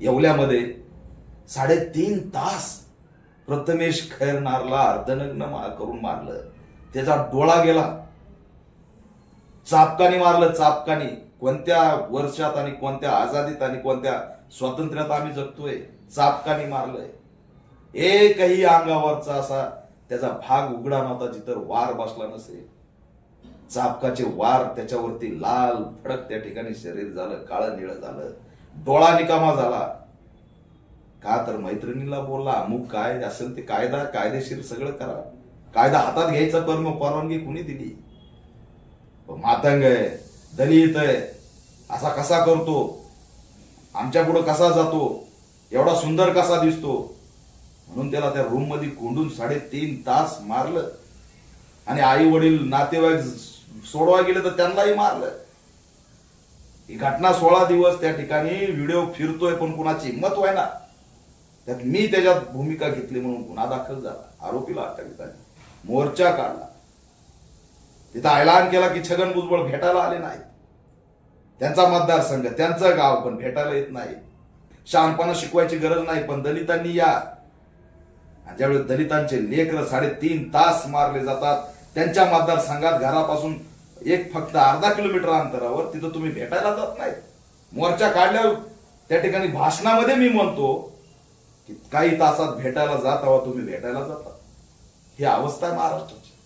येवल्यामध्ये साडेतीन तास प्रथमेश खैरनारला अर्धनग्न करून मारलं. त्याचा डोळा गेला. चापकाने मारलं चापकाने. कोणत्या वर्षात आणि कोणत्या आझादीत आणि कोणत्या स्वातंत्र्यात आम्ही जगतोय चापकाने मारलंय. एकही अंगावरचा असा त्याचा भाग उघडा नव्हता जिथं वार बसला नसेल. चापकाचे वार त्याच्यावरती लाल फडक त्या ठिकाणी शरीर झालं काळं निळं झालं. डोळा निकामा झाला. का तर मैत्रिणीला बोलला अमुक काय असेल ते कायदा कायदेशीर सगळं करा. कायदा हातात घ्यायचा परम परवानगी कुणी दिली? हो, मातंग आहे दलित आहे. असा कसा करतो? आमच्या पुढं कसा जातो? एवढा सुंदर कसा दिसतो? म्हणून त्याला त्या रूममध्ये कोंडून साडेतीन तास मारलं. आणि आई वडील नातेवाईक सोडवा गेले तर त्यांनाही मारलं. ही घटना सोळा दिवस त्या ठिकाणी व्हिडिओ फिरतोय पण कुणाची हिंमत व्हाय ना त्यात मी त्याच्यात भूमिका घेतली म्हणून गुन्हा दाखल झाला. आरोपीला अटक झाली. मोर्चा काढला. तिथं ऐलान केला की छगन भुजबळ भेटायला आले नाहीत. त्यांचा मतदारसंघ त्यांचं गाव पण भेटायला येत नाही. शहाणपणा शिकवायची गरज नाही पण दलितांनी या. आणि ज्यावेळेस दलितांचे लेकर साडेतीन तास मारले जातात त्यांच्या मतदारसंघात घरापासून एक फक्त अर्धा किलोमीटर अंतरावर तिथं तुम्ही भेटायला जात नाही. मोर्चा काढल्यावर त्या ठिकाणी भाषणामध्ये मी म्हणतो की काही तासात भेटायला जात आहोत तुम्ही भेटायला जाता. ही अवस्था आहे महाराष्ट्राची.